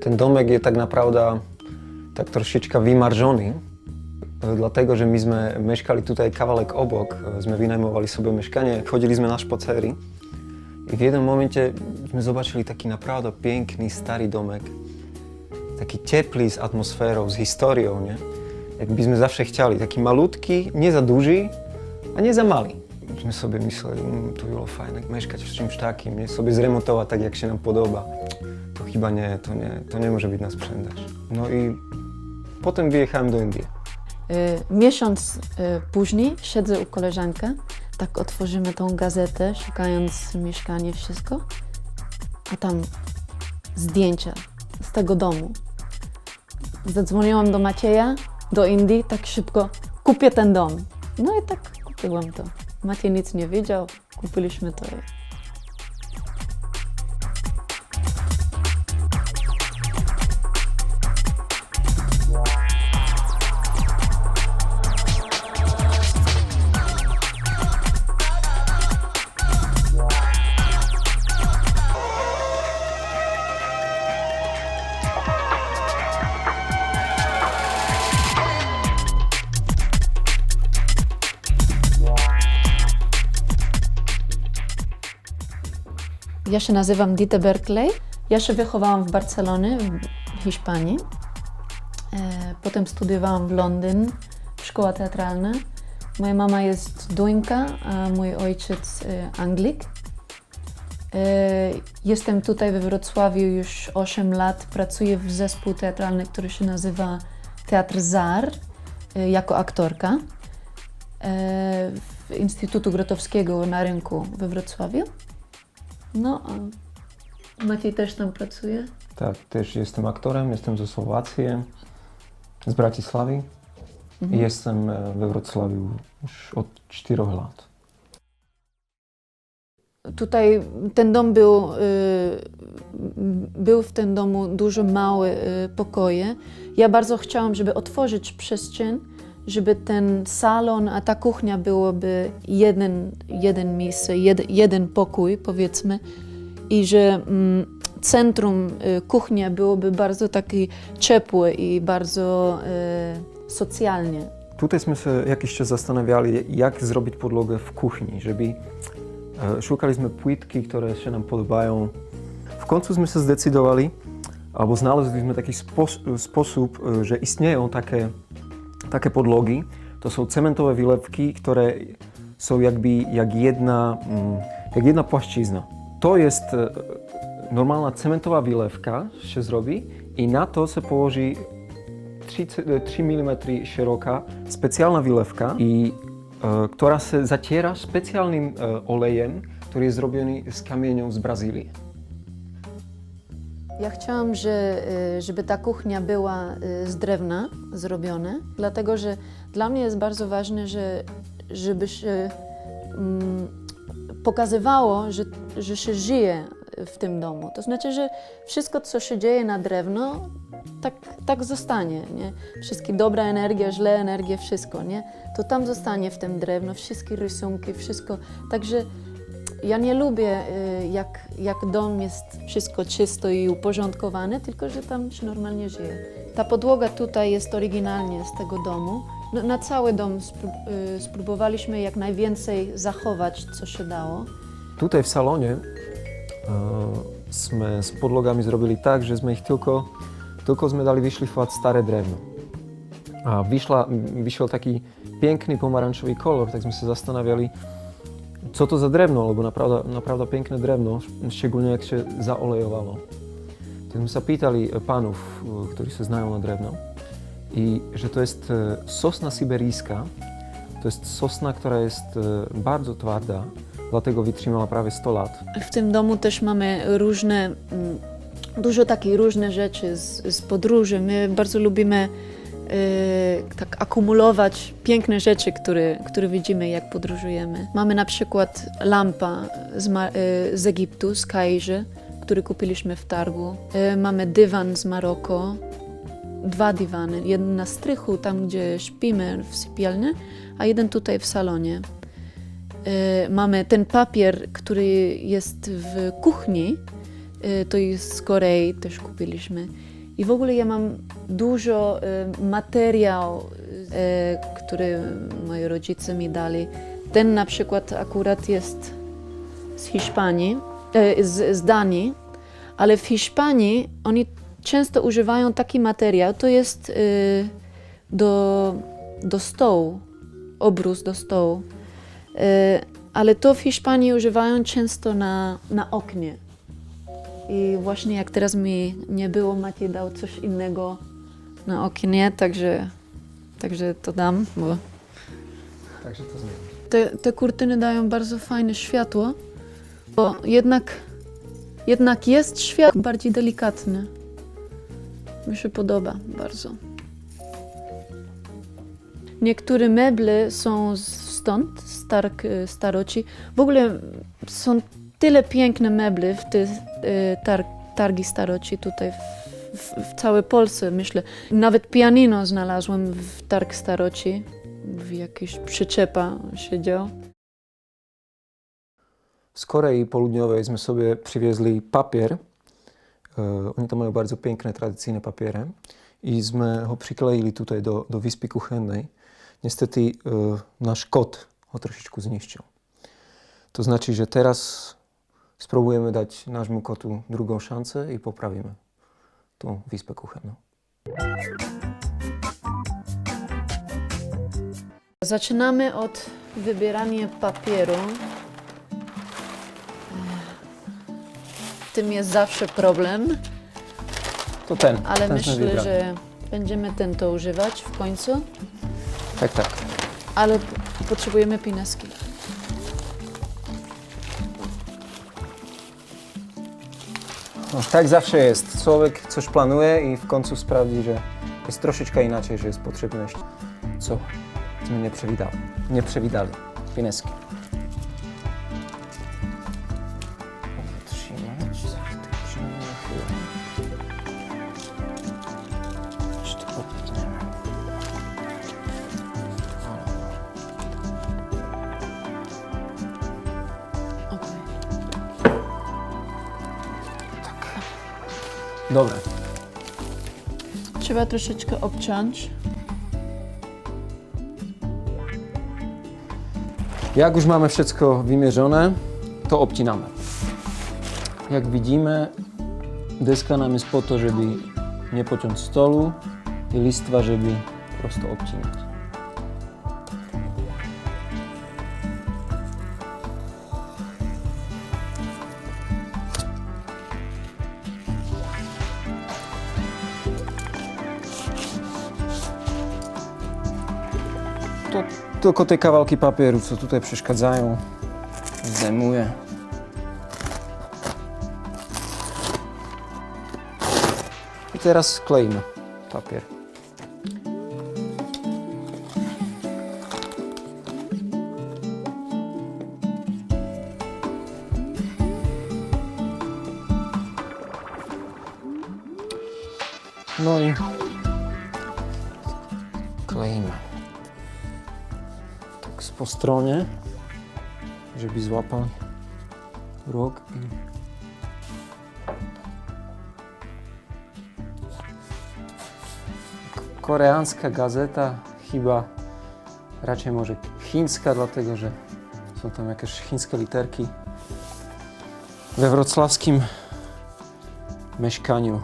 Ten domek je tak naprawdę tak trošička vymaržony, e, dlatego, że myśmy mieszkali tutaj kawałek obok, sme wynajmowali sobie mieszkanie, chodzili sme na szpacery i w jednym momencie sme zobaczyli taki naprawdę piękny, stary domek, taki ciepły, z atmosferą, z historią, nie? Jakbyśmy zawsze chcieli, taki malutki, nie za duży, a nie za mały. My sobie myśleli, mm, to było fajne mieszkać w czymś takim, nie? sobie zremontować tak, jak się nam podoba. To chyba nie, to nie, to nie może być na sprzedaż. No i potem wyjechałem do Indii. Y, Miesiąc y, później siedzę u koleżanki, tak otworzymy tą gazetę, szukając mieszkania, wszystko, a tam zdjęcia z tego domu. Zadzwoniłam do Macieja, do Indii, tak szybko, kupię ten dom. No i tak kupiłam to. Maciej nic nie wiedział, kupiliśmy to. Ja się nazywam Dita Berkeley. Ja się wychowałam w Barcelonie, w Hiszpanii. E, Potem studiowałam w Londynie, szkoła teatralna. Moja mama jest Duńka, a mój ojciec e, Anglik. E, Jestem tutaj we Wrocławiu już 8 lat. Pracuję w zespół teatralny, który się nazywa Teatr ZAR jako aktorka w Instytutu Grotowskiego na rynku we Wrocławiu. No, a Maciej też tam pracuje. Tak, też jestem aktorem, jestem ze Słowacji, z Bratisławy i jestem e, we Wrocławiu już od 4 lat. Tutaj ten dom był, y, był w tym domu dużo małe y, pokoje. Ja bardzo chciałam, żeby otworzyć przestrzeń, żeby ten salon, a ta kuchnia byłoby jeden, jeden miejsce, jed, jeden pokój, powiedzmy, i że mm, centrum y, kuchnia byłoby bardzo taki ciepłe i bardzo y, socjalnie. Tutaj sme się jakiś czas zastanawiali, jak zrobić podłogę w kuchni, żeby e, szukaliśmy płytki, które się nam podobają. W końcu się zdecydowali, albo znaleźliśmy taki spos sposób, e, że istnieją takie, takie podłogi. To są cementowe wylewki, które są jakby jak jedna, mm, jak jedna płaszczyzna. To jest e, normalna cementowa wylewka, się zrobi i na to się położy 3, c- 3 mm szeroka specjalna wylewka, i, e, która się zaciera specjalnym e, olejem, który jest zrobiony z kamienią z Brazylii. Ja chciałam, że, y, żeby ta kuchnia była y, z drewna zrobiona, dlatego że dla mnie jest bardzo ważne, że, żeby się mm, pokazywało, że, że się żyje w tym domu. To znaczy, że wszystko, co się dzieje na drewno, tak, tak zostanie. Nie? Wszystkie dobra energia, źle energia, wszystko. Nie? To tam zostanie w tym drewno, wszystkie rysunki, wszystko. Także ja nie lubię, y, jak, jak dom jest wszystko czysto i uporządkowane, tylko że tam się normalnie żyje. Ta podłoga tutaj jest oryginalnie z tego domu. No, na cały dom y, spróbowaliśmy jak najwięcej zachować, co się dało. Tutaj w salonie e, sme z podlogami zrobili tak, że sme ich tylko, tylko sme dali stare drewno. A wyszła, wyszedł taki piękny pomarańczowy kolor, tak sme się zastanawiali, co to za drewno, lebo naprawdę, naprawdę piękne drewno, szczególnie jak się zaolejowało. Sme sa pýtali panów, którzy się znają na drewno, i że to jest e, sosna syberyjska. To jest sosna, która jest e, bardzo twarda, dlatego wytrzymała prawie 100 lat. W tym domu też mamy różne, mm, dużo takich różnych rzeczy z, z podróży. My bardzo lubimy tak akumulować piękne rzeczy, które, które widzimy, jak podróżujemy. Mamy na przykład lampa z, e, z Egiptu, z Kairzy, który kupiliśmy w targu. E, mamy dywan z Maroko, dwa dywany. Jeden na strychu, tam gdzie śpimy w sypialni, a jeden tutaj w salonie. Mamy ten papier, który jest w kuchni, to jest z Korei, też kupiliśmy. I w ogóle ja mam dużo y, materiał, y, który moi rodzice mi dali. Ten na przykład akurat jest z Hiszpanii, e, z, z Danii, ale w Hiszpanii oni często używają taki materiał, to jest y, do, do stołu, obrus do stołu. Y, ale to w Hiszpanii używają często na, na oknie. I właśnie jak teraz mi nie było, Maciej dał coś innego na oknie, także, także to dam, bo Także to zmieni. te, te kurtyny dają bardzo fajne światło, bo jednak, jednak jest światło bardziej delikatne. Mi się podoba bardzo. Niektóre meble są z- stąd, y, staroci. W ogóle są tyle piękne meble w te y, targ, targi staroci tutaj w, w, w całej Polsce, myślę. Nawet pianino znalazłem w targ staroci, w jakiejś przyczepa siedział. Z Korei Południowej sme sobie przywiezli papier. E, oni tam mają bardzo piękne, tradycyjne papiery. I sme ho przykleili tutaj do, do wyspy kuchennej. Niestety e, nasz kot ho trošičku zniszczył. To znaczy, że teraz spróbujemy dać naszemu kotu drugą szansę i poprawimy tą wyspę kuchenną. Zaczynamy od wybierania papieru. Tym jest zawsze problem, To ten. ale ten myślę, że będziemy ten to używać w końcu. Tak, tak. Ale potrzebujemy pineski. Tak zawsze jest. Człowiek coś planuje i w końcu sprawdzi, że jest troszeczkę inaczej, że jest potrzebność, co my nie przewidali. Nie Dobra. Trzeba troszeczkę obciąć. Jak już mamy wszystko wymierzone, to obcinamy. Jak widzimy, deska nam jest po to, żeby nie pociąć stolu i listwa, żeby prosto obcinać. To tylko te kawałki papieru, co tutaj przeszkadzają, zdejmuję. I teraz skleimy papier. No i z po stronie, żeby złapał róg i koreańska gazeta chyba raczej może chińska, dlatego że są tam jakieś chińskie literki. We wrocławskim mieszkaniu